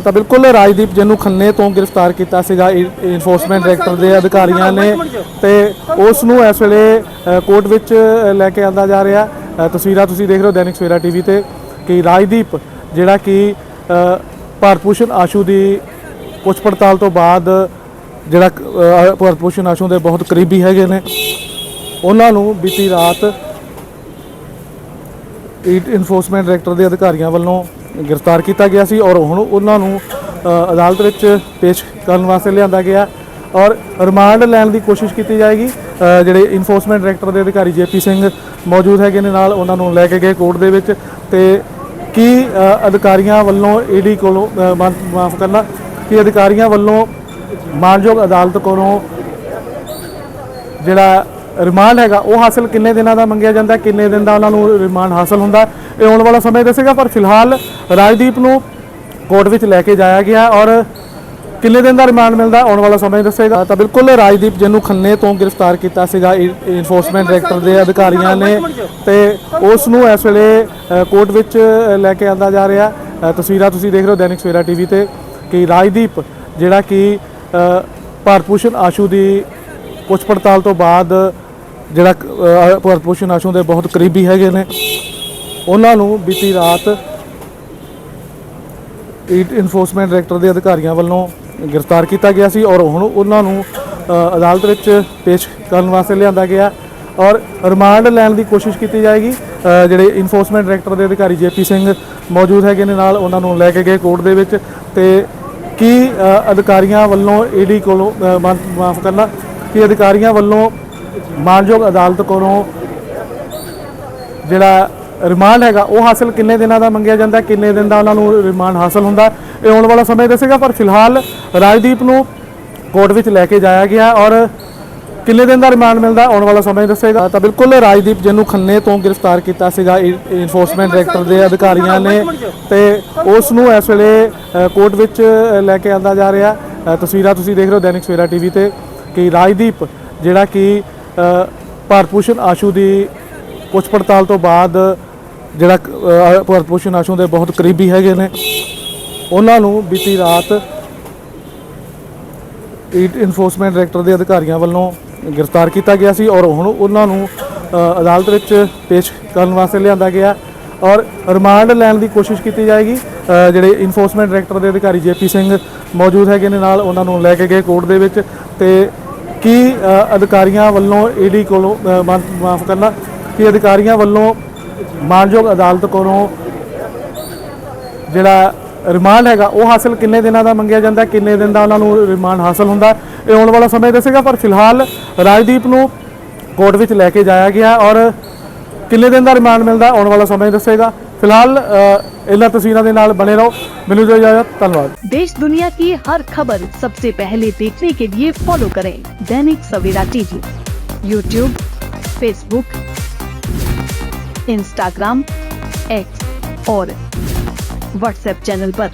ਤਾਂ ਬਿਲਕੁਲ ਰਾਜਦੀਪ ਜਿਹਨੂੰ ਖੰਨੇ ਤੋਂ ਗ੍ਰਿਫਤਾਰ ਕੀਤਾ ਸੀਗਾ ਇਨਫੋਰਸਮੈਂਟ ਡਾਇਰੈਕਟਰ ਦੇ ਅਧਿਕਾਰੀਆਂ ਨੇ ਤੇ ਉਸ ਨੂੰ ਇਸ ਵੇਲੇ ਕੋਰਟ ਵਿੱਚ ਲੈ ਕੇ ਆਂਦਾ ਜਾ ਰਿਹਾ। ਤਸਵੀਰਾਂ ਤੁਸੀਂ ਦੇਖ ਰਹੇ ਹੋ ਦੈਨਿਕ ਸਵੇਰਾ ਟੀਵੀ ਤੇ ਕਿ ਰਾਜਦੀਪ ਜਿਹੜਾ ਕਿ ਭਾਰਤ ਭੂਸ਼ਣ ਆਸ਼ੂ ਦੀ ਪੁੱਛ ਪੜਤਾਲ ਤੋਂ ਬਾਅਦ ਜਿਹੜਾ ਭਾਰਤ ਭੂਸ਼ਣ ਆਸ਼ੂ ਦੇ ਬਹੁਤ ਕਰੀਬੀ ਹੈਗੇ ਨੇ ਉਹਨਾਂ ਨੂੰ ਬੀਤੀ ਰਾਤ ਇਨਫੋਰਸਮੈਂਟ ਡਾਇਰੈਕਟਰ ਦੇ ਅਧਿਕਾਰੀਆਂ ਵੱਲੋਂ ਗ੍ਰਿਫਤਾਰ ਕੀਤਾ ਗਿਆ ਸੀ ਔਰ ਹੁਣ ਉਹਨਾਂ ਨੂੰ ਅਦਾਲਤ ਵਿੱਚ ਪੇਸ਼ ਕਰਨ ਵਾਸਤੇ ਲਿਆਂਦਾ ਗਿਆ ਔਰ ਰਿਮਾਂਡ ਲੈਣ ਦੀ ਕੋਸ਼ਿਸ਼ ਕੀਤੀ ਜਾਏਗੀ। ਜਿਹੜੇ ਇਨਫੋਰਸਮੈਂਟ ਡਾਇਰੈਕਟਰ ਦੇ ਅਧਿਕਾਰੀ ਜੇਪੀ ਸਿੰਘ ਮੌਜੂਦ ਹੈਗੇ ਨੇ ਨਾਲ, ਉਹਨਾਂ ਨੂੰ ਲੈ ਕੇ ਗਏ ਕੋਰਟ ਦੇ ਵਿੱਚ ਤੇ ਕੀ ਅਧਿਕਾਰੀਆਂ ਵੱਲੋਂ ਈਡੀ ਕੋਲੋਂ ਮਾਫ਼, ਮਾਫ ਕਰਨਾ, ਕਿ ਅਧਿਕਾਰੀਆਂ ਵੱਲੋਂ ਮਾਨਯੋਗ ਅਦਾਲਤ ਕੋਲੋਂ ਜਿਹੜਾ ਰਿਮਾਂਡ ਹੈਗਾ, ਉਹ ਹਾਸਲ ਕਿੰਨੇ ਦਿਨਾਂ ਦਾ ਮੰਗਿਆ ਜਾਂਦਾ, ਕਿੰਨੇ ਦਿਨ ਦਾ ਉਹਨਾਂ ਨੂੰ ਰਿਮਾਂਡ ਹਾਸਲ ਹੁੰਦਾ, ਇਹ ਆਉਣ ਵਾਲਾ ਸਮੇਂ ਦੱਸੇਗਾ, ਪਰ ਫਿਲਹਾਲ ਰਾਜਦੀਪ ਨੂੰ ਕੋਰਟ ਵਿੱਚ ਲੈ ਕੇ ਜਾਇਆ ਗਿਆ ਔਰ ਕਿੰਨੇ ਦਿਨ ਦਾ ਰਿਮਾਂਡ ਮਿਲਦਾ, ਆਉਣ ਵਾਲਾ ਸਮੇਂ ਦੱਸੇਗਾ। ਤਾਂ ਬਿਲਕੁਲ ਰਾਜਦੀਪ ਜਿਹਨੂੰ ਖੰਨੇ ਤੋਂ ਗ੍ਰਿਫਤਾਰ ਕੀਤਾ ਸੀਗਾ ਇਨਫੋਰਸਮੈਂਟ ਡਾਇਰੈਕਟਰ ਦੇ ਅਧਿਕਾਰੀਆਂ ਨੇ, ਤੇ ਉਸ ਨੂੰ ਇਸ ਵੇਲੇ ਕੋਰਟ ਵਿੱਚ ਲੈ ਕੇ ਆਂਦਾ ਜਾ ਰਿਹਾ। ਤਸਵੀਰਾਂ ਤੁਸੀਂ ਦੇਖ ਰਹੇ ਹੋ ਦੈਨਿਕ ਸਵੇਰਾ ਟੀਵੀ ਤੇ, ਕਿ ਰਾਜਦੀਪ ਜਿਹੜਾ ਕਿ ਭਾਰਤ ਭੂਸ਼ਣ ਆਸ਼ੂ ਦੀ ਪੁੱਛ ਪੜਤਾਲ ਤੋਂ ਬਾਅਦ ਜਿਹੜਾ ਅ, ਭਾਰਤ ਭੂਸ਼ਣ ਆਸ਼ੂ ਦੇ ਬਹੁਤ ਕਰੀਬੀ ਹੈਗੇ ਨੇ। ਉਹਨਾਂ ਨੂੰ ਬੀਤੀ ਰਾਤ ਇਨਫੋਰਸਮੈਂਟ ਡਾਇਰੈਕਟਰ ਦੇ ਅਧਿਕਾਰੀਆਂ ਵੱਲੋਂ ਗ੍ਰਿਫਤਾਰ ਕੀਤਾ ਗਿਆ ਸੀ ਔਰ ਹੁਣ ਉਹਨਾਂ ਨੂੰ ਅਦਾਲਤ ਵਿੱਚ ਪੇਸ਼ ਕਰਨ ਵਾਸਤੇ ਲਿਆਂਦਾ ਗਿਆ ਔਰ ਰਿਮਾਂਡ ਲੈਣ ਦੀ ਕੋਸ਼ਿਸ਼ ਕੀਤੀ ਜਾਏਗੀ। ਜਿਹੜੇ ਇਨਫੋਰਸਮੈਂਟ ਡਾਇਰੈਕਟਰ ਦੇ ਅਧਿਕਾਰੀ ਜੇਪੀ ਸਿੰਘ ਮੌਜੂਦ ਹੈਗੇ ਨੇ ਨਾਲ ਉਹਨਾਂ ਨੂੰ ਲੈ ਕੇ ਗਏ ਕੋਰਟ ਦੇ ਵਿੱਚ ਤੇ ਕੀ ਅਧਿਕਾਰੀਆਂ ਵੱਲੋਂ ਈਡੀ ਕੋਲੋਂ ਮਾਫ ਕਰਨਾ ਕਿ ਅਧਿਕਾਰੀਆਂ ਵੱਲੋਂ ਮਾਨਯੋਗ ਅਦਾਲਤ ਕੋਲੋਂ ਜਿਹੜਾ ਰਿਮਾਂਡ ਹੈਗਾ ਉਹ ਹਾਸਲ ਕਿੰਨੇ ਦਿਨਾਂ ਦਾ ਮੰਗਿਆ ਜਾਂਦਾ ਕਿੰਨੇ ਦਿਨ ਦਾ ਉਹਨਾਂ ਨੂੰ ਰਿਮਾਂਡ ਹਾਸਲ ਹੁੰਦਾ ਇਹ ਆਉਣ ਵਾਲਾ ਸਮੇਂ ਦੱਸੇਗਾ ਪਰ ਫਿਲਹਾਲ ਰਾਜਦੀਪ ਨੂੰ ਕੋਰਟ ਵਿੱਚ ਲੈ ਕੇ ਜਾਇਆ ਗਿਆ ਔਰ ਕਿੰਨੇ ਦਿਨ ਦਾ ਰਿਮਾਂਡ ਮਿਲਦਾ ਆਉਣ ਵਾਲਾ ਸਮੇਂ ਦੱਸੇਗਾ। ਤਾਂ ਬਿਲਕੁਲ ਰਾਜਦੀਪ ਜਿਹਨੂੰ ਖੰਨੇ ਤੋਂ ਗ੍ਰਿਫਤਾਰ ਕੀਤਾ ਸੀਗਾ ਇਨਫੋਰਸਮੈਂਟ ਡਾਇਰੈਕਟਰ ਦੇ ਅਧਿਕਾਰੀਆਂ ਨੇ ਤੇ ਉਸ ਨੂੰ ਇਸ ਵੇਲੇ ਕੋਰਟ ਵਿੱਚ ਲੈ ਕੇ ਆਂਦਾ ਜਾ ਰਿਹਾ। ਤਸਵੀਰਾਂ ਤੁਸੀਂ ਦੇਖ ਰਹੇ ਹੋ ਦੈਨਿਕ ਸਵੇਰਾ ਟੀਵੀ ਤੇ ਕਿ ਰਾਜਦੀਪ ਜਿਹੜਾ ਕਿ ਭਾਰਤ ਭੂਸ਼ਣ ਆਸ਼ੂ ਦੀ ਪੁੱਛ ਪੜਤਾਲ ਤੋਂ ਬਾਅਦ ਜਿਹੜਾ ਅ, ਭਾਰਤ ਭੂਸ਼ਣ ਆਸ਼ੂ ਦੇ ਬਹੁਤ ਕਰੀਬੀ ਹੈਗੇ ਨੇ। ਉਹਨਾਂ ਨੂੰ ਬੀਤੀ ਰਾਤ ਇਨਫੋਰਸਮੈਂਟ ਡਾਇਰੈਕਟਰ ਦੇ ਅਧਿਕਾਰੀਆਂ ਵੱਲੋਂ ਗ੍ਰਿਫਤਾਰ ਕੀਤਾ ਗਿਆ ਸੀ ਔਰ ਹੁਣ ਉਹਨਾਂ ਨੂੰ ਅਦਾਲਤ ਵਿੱਚ ਪੇਸ਼ ਕਰਨ ਵਾਸਤੇ ਲਿਆਂਦਾ ਗਿਆ ਔਰ ਰਿਮਾਂਡ ਲੈਣ ਦੀ ਕੋਸ਼ਿਸ਼ ਕੀਤੀ ਜਾਏਗੀ। ਜਿਹੜੇ ਇਨਫੋਰਸਮੈਂਟ ਡਾਇਰੈਕਟਰ ਦੇ ਅਧਿਕਾਰੀ ਜੇਪੀ ਸਿੰਘ ਮੌਜੂਦ ਹੈਗੇ ਨੇ ਨਾਲ ਉਹਨਾਂ ਨੂੰ ਲੈ ਕੇ ਗਏ ਕੋਰਟ ਦੇ ਵਿੱਚ ਤੇ ਕੀ ਅਧਿਕਾਰੀਆਂ ਵੱਲੋਂ ਈਡੀ ਕੋਲੋਂ ਮਾਫ਼ ਕਰਨਾ, ਕਿ ਅਧਿਕਾਰੀਆਂ ਵੱਲੋਂ ਮਾਨਯੋਗ ਅਦਾਲਤ ਕੋਲੋਂ ਜਿਹੜਾ ਰਿਮਾਂਡ ਹੈਗਾ, ਉਹ ਹਾਸਲ ਕਿੰਨੇ ਦਿਨਾਂ ਦਾ ਮੰਗਿਆ ਜਾਂਦਾ, ਕਿੰਨੇ ਦਿਨ ਦਾ ਉਹਨਾਂ ਨੂੰ ਰਿਮਾਂਡ ਹਾਸਲ ਹੁੰਦਾ, ਇਹ ਆਉਣ ਵਾਲਾ ਸਮੇਂ ਦੱਸੇਗਾ, ਪਰ ਫਿਲਹਾਲ ਰਾਜਦੀਪ ਨੂੰ ਕੋਰਟ ਵਿੱਚ ਲੈ ਕੇ ਜਾਇਆ ਗਿਆ ਔਰ ਕਿੰਨੇ ਦਿਨ ਦਾ ਰਿਮਾਂਡ ਮਿਲਦਾ, ਆਉਣ ਵਾਲਾ ਸਮੇਂ ਦੱਸੇਗਾ। ਫਿਲਹਾਲ ਅ, ਇਹਨਾਂ ਤਸਵੀਰਾਂ ਦੇ ਨਾਲ ਬਣੇ ਰਹੋ ਮੈਨੂੰ ਦਿਓ ਇਜਾਜ਼ਤ ਧੰਨਵਾਦ देश दुनिया की हर खबर सबसे पहले देखने के लिए फॉलो करें Dainik Savera TV YouTube Facebook Instagram X और व्हाट्सएप चैनल पर।